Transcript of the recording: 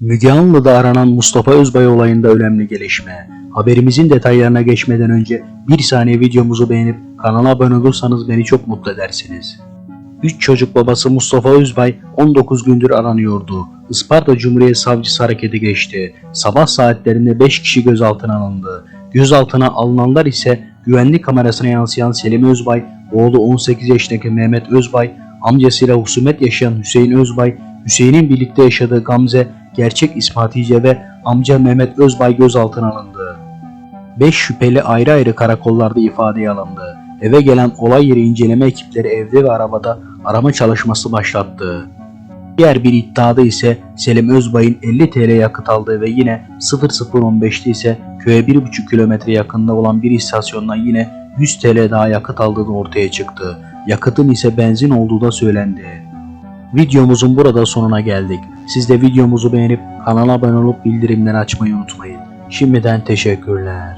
Müge Anlı'da aranan Mustafa Özbay olayında önemli gelişme. Haberimizin detaylarına geçmeden önce bir saniye videomuzu beğenip kanala abone olursanız beni çok mutlu edersiniz. 3 çocuk babası Mustafa Özbay 19 gündür aranıyordu. Isparta Cumhuriyet Savcısı harekete geçti. Sabah saatlerinde 5 kişi gözaltına alındı. Gözaltına alınanlar ise güvenlik kamerasına yansıyan Selim Özbay, oğlu 18 yaşındaki Mehmet Özbay, amcasıyla husumet yaşayan Hüseyin Özbay, Hüseyin'in birlikte yaşadığı Gamze, gerçek ismi Hatice ve amca Mehmet Özbay gözaltına alındı. 5 şüpheli ayrı ayrı karakollarda ifadeye alındı. Eve gelen olay yeri inceleme ekipleri evde ve arabada arama çalışması başlattı. Diğer bir iddiada ise Selim Özbay'ın 50 TL yakıt aldığı ve yine 0015'te ise köye 1,5 kilometre yakında olan bir istasyondan yine 100 TL daha yakıt aldığı ortaya çıktı. Yakıtın ise benzin olduğu da söylendi. Videomuzun burada sonuna geldik. Siz de videomuzu beğenip kanala abone olup bildirimleri açmayı unutmayın. Şimdiden teşekkürler.